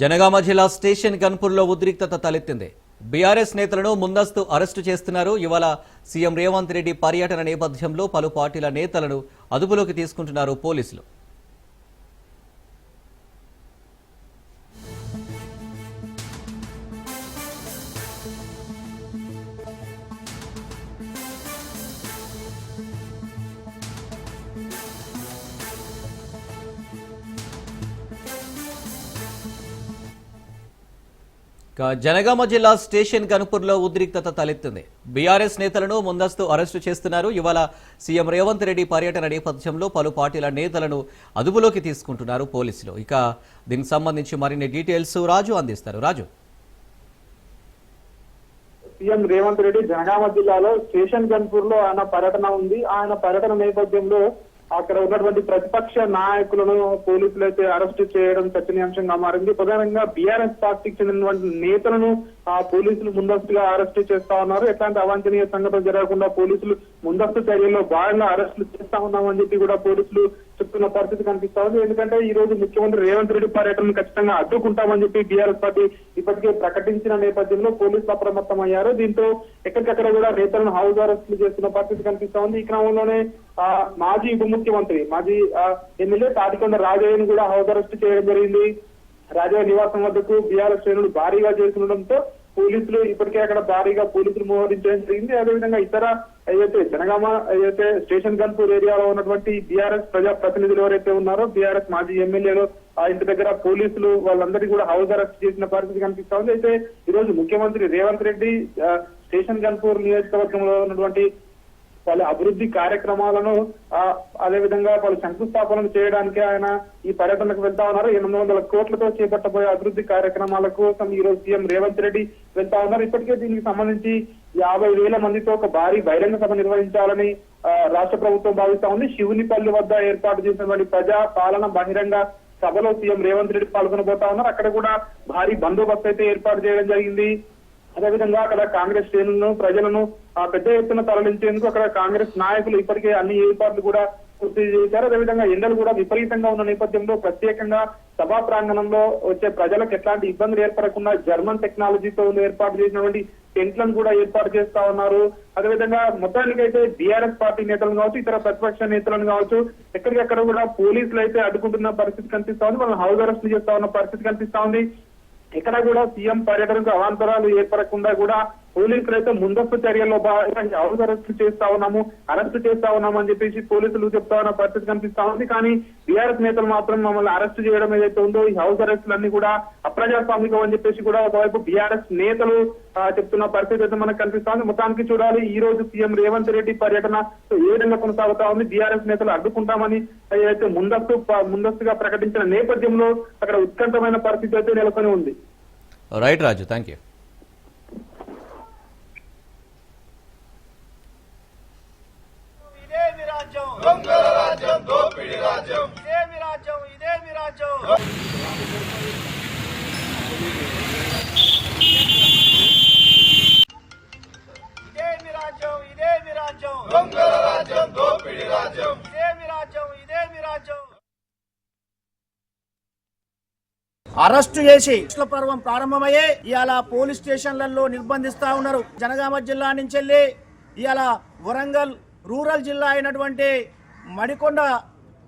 జనగామ జిల్లా స్టేషన్ గన్పూర్లో ఉద్రిక్తత తలెత్తింది. బీఆర్ఎస్ నేతలను ముందస్తు అరెస్టు చేస్తున్నారు. ఇవాళ సీఎం రేవంత్ రెడ్డి పర్యటన నేపథ్యంలో పలు పార్టీల నేతలను అదుపులోకి తీసుకుంటున్నారు పోలీసులు. జనగామ జిల్లా స్టేషన్ గనుపూర్లో ఉద్రిక్తత తలెత్తింది. బీఆర్ఎస్ నేతలను ముందస్తు అరెస్టు చేస్తున్నారు. ఇవాళ సీఎం రేవంత్ రెడ్డి పర్యటన నేపథ్యంలో పలు పార్టీల నేతలను అదుపులోకి తీసుకుంటున్నారు పోలీసులు. ఇక దీనికి సంబంధించి మరిన్ని డీటెయిల్స్ రాజు అందిస్తారు. రాజు. సీఎం రేవంత్ రెడ్డి జనగామ జిల్లాలో స్టేషన్ గన్పూర్లో ఆయన పర్యటన ఉంది. ఆయన పర్యటన నేపథ్యంలో అక్కడ ఉన్నటువంటి ప్రతిపక్ష నాయకులను పోలీసులు అయితే అరెస్ట్ చేయడం చర్చనీయాంశంగా మారింది. ప్రధానంగా బీఆర్ఎస్ పార్టీకి చెందినటువంటి నేతలను ఆ పోలీసులు ముందస్తుగా అరెస్ట్ చేస్తా ఉన్నారు. ఎట్లాంటి అవాంఛనీయ సంఘటన జరగకుండా పోలీసులు ముందస్తు చర్యల్లో భాగంగా అరెస్టులు చేస్తా ఉన్నామని చెప్పి కూడా పోలీసులు చెప్తున్న పరిస్థితి కనిపిస్తా ఉంది. ఎందుకంటే ఈ రోజు ముఖ్యమంత్రి రేవంత్ రెడ్డి పర్యటనను ఖచ్చితంగా అడ్డుకుంటామని చెప్పి బీఆర్ఎస్ పార్టీ ఇప్పటికే ప్రకటించిన నేపథ్యంలో పోలీసులు అప్రమత్తం అయ్యారు దీంతో ఎక్కడికక్కడ కూడా నేతలను హౌస్ అరెస్టులు చేస్తున్న పరిస్థితి కనిపిస్తా ఉంది. ఈ క్రమంలోనే ఆ మాజీ ఉప ముఖ్యమంత్రి మాజీ ఎమ్మెల్యే తాటికొండ రాజయ్యను కూడా హౌస్ అరెస్ట్ చేయడం జరిగింది. రాజా నివాసం వద్దకు బీఆర్ఎస్ శ్రేణులు భారీగా చేస్తుండటంతో పోలీసులు ఇప్పటికే అక్కడ భారీగా పోలీసులు మోహరించడం జరిగింది. అదేవిధంగా ఇతర ఏదైతే జనగామ ఏదైతే స్టేషన్ గన్పూర్ ఏరియాలో ఉన్నటువంటి బీఆర్ఎస్ ప్రజా ప్రతినిధులు ఎవరైతే ఉన్నారో బీఆర్ఎస్ మాజీ ఎమ్మెల్యేలు ఆ ఇంటి దగ్గర పోలీసులు వాళ్ళందరినీ కూడా హౌస్ అరెస్ట్ చేసిన పరిస్థితి కనిపిస్తా ఉంది. అయితే ఈ రోజు ముఖ్యమంత్రి రేవంత్ రెడ్డి స్టేషన్ గన్పూర్ నియోజకవర్గంలో ఉన్నటువంటి పలు అభివృద్ధి కార్యక్రమాలను అదే విధంగా పలు శంకుస్థాపనలు చేయడానికి ఆయన ఈ పర్యటనకు వెళ్తా ఉన్నారు. ఎనిమిది వందల కోట్లతో చేపట్టబోయే అభివృద్ధి కార్యక్రమాల కోసం ఈ రోజు సీఎం రేవంత్ రెడ్డి వెళ్తా ఉన్నారు. ఇప్పటికే దీనికి సంబంధించి యాభై వేల మందితో ఒక భారీ బహిరంగ సభ నిర్వహించాలని ఆ, రాష్ట్ర ప్రభుత్వం భావిస్తా ఉంది. శివునిపల్లి వద్ద ఏర్పాటు చేసినటువంటి ప్రజా పాలన బహిరంగ సభలో సీఎం రేవంత్ రెడ్డి పాల్గొనబోతా ఉన్నారు. అక్కడ కూడా భారీ బందోబస్తు అయితే ఏర్పాటు చేయడం జరిగింది. అదేవిధంగా అక్కడ కాంగ్రెస్ శ్రేణులను ప్రజలను ఆ పెద్ద ఎత్తున తరలించేందుకు అక్కడ కాంగ్రెస్ నాయకులు ఇప్పటికే అన్ని ఏర్పాట్లు కూడా పూర్తి చేశారు. అదేవిధంగా ఎండలు కూడా విపరీతంగా ఉన్న నేపథ్యంలో ప్రత్యేకంగా సభా ప్రాంగణంలో వచ్చే ప్రజలకు ఎట్లాంటి ఇబ్బందులు ఏర్పడకుండా జర్మన్ టెక్నాలజీతో ఏర్పాటు చేసినటువంటి టెంట్లను కూడా ఏర్పాటు చేస్తా ఉన్నారు. అదేవిధంగా మొత్తానికైతే బీఆర్ఎస్ పార్టీ నేతలను కావచ్చు ఇతర ప్రతిపక్ష నేతలను కావచ్చు ఎక్కడికక్కడ కూడా పోలీసులు అయితే అడ్డుకుంటున్న పరిస్థితి కనిపిస్తా ఉంది. వాళ్ళని హౌస్ అరెస్ట్ చేస్తా ఉన్న పరిస్థితి కనిపిస్తా ఉంది. ఇక్కడ కూడా సీఎం పర్యటనకు అవాంతరాలు ఏర్పడకుండా కూడా పోలీసులు అయితే ముందస్తు చర్యల్లో భాగంగా హౌస్ అరెస్ట్ చేస్తా ఉన్నాము అరెస్ట్ చేస్తా ఉన్నాము అని చెప్పేసి పోలీసులు చెప్తా ఉన్న పరిస్థితి కనిపిస్తా ఉంది. కానీ బీఆర్ఎస్ నేతలు మాత్రం మమ్మల్ని అరెస్ట్ చేయడం ఏదైతే ఉందో ఈ హౌస్ అరెస్టులన్నీ కూడా అప్రజాస్వామికం అని చెప్పేసి కూడా ఒకవైపు బీఆర్ఎస్ నేతలు చెప్తున్న పరిస్థితి అయితే మనకు కనిపిస్తా ఉంది. మొత్తానికి చూడాలి ఈ రోజు సీఎం రేవంత్ రెడ్డి పర్యటన ఏ విధంగా కొనసాగుతా ఉంది? బీఆర్ఎస్ నేతలు అడ్డుకుంటామని ఏదైతే ముందస్తు ముందస్తుగా ప్రకటించిన నేపథ్యంలో అక్కడ ఉత్కంఠమైన పరిస్థితి అయితే నెలకొని ఉంది. రైట్ రాజు థ్యాంక్ యూ ఇదేమి రాజ్యం దొంగల రాజ్యం దోపిడి రాజ్యం. ఇదేమి రాజ్యం ఇదేమి రాజ్యం? ఇదేమి రాజ్యం ఇదేమి రాజ్యం? దొంగల రాజ్యం దోపిడి రాజ్యం. ఇదేమి రాజ్యం ఇదేమి రాజ్యం? అరెస్టు చేసి పర్వం ప్రారంభమయ్యే ఇవాళ పోలీస్ స్టేషన్లలో నిర్బంధిస్తా ఉన్నారు. జనగామ జిల్లా నుంచి వెళ్ళి ఇవాళ వరంగల్ రూరల్ జిల్లా అయినటువంటి మడికొండ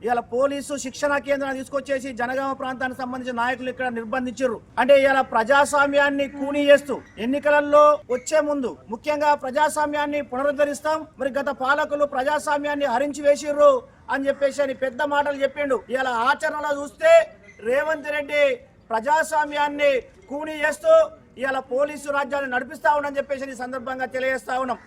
ఇలా పోలీసు శిక్షణా కేంద్రాన్ని తీసుకొచ్చేసి జనగామ ప్రాంతానికి సంబంధించిన నాయకులు ఇక్కడ నిర్బంధించారు. అంటే ఇలా ప్రజాస్వామ్యాన్ని కూని చేస్తూ ఎన్నికలలో వచ్చే ముందు ముఖ్యంగా ప్రజాస్వామ్యాన్ని పునరుద్ధరిస్తాం మరి గత పాలకులు ప్రజాస్వామ్యాన్ని హరించి వేసిర్రు అని చెప్పేసి అని పెద్ద మాటలు చెప్పిండు. ఇలా ఆచరణలో చూస్తే రేవంత్ రెడ్డి ప్రజాస్వామ్యాన్ని కూని చేస్తూ ఇలా పోలీసు రాజ్యాన్ని నడిపిస్తా ఉండని చెప్పేసి ఈ సందర్భంగా తెలియజేస్తా ఉన్నాం.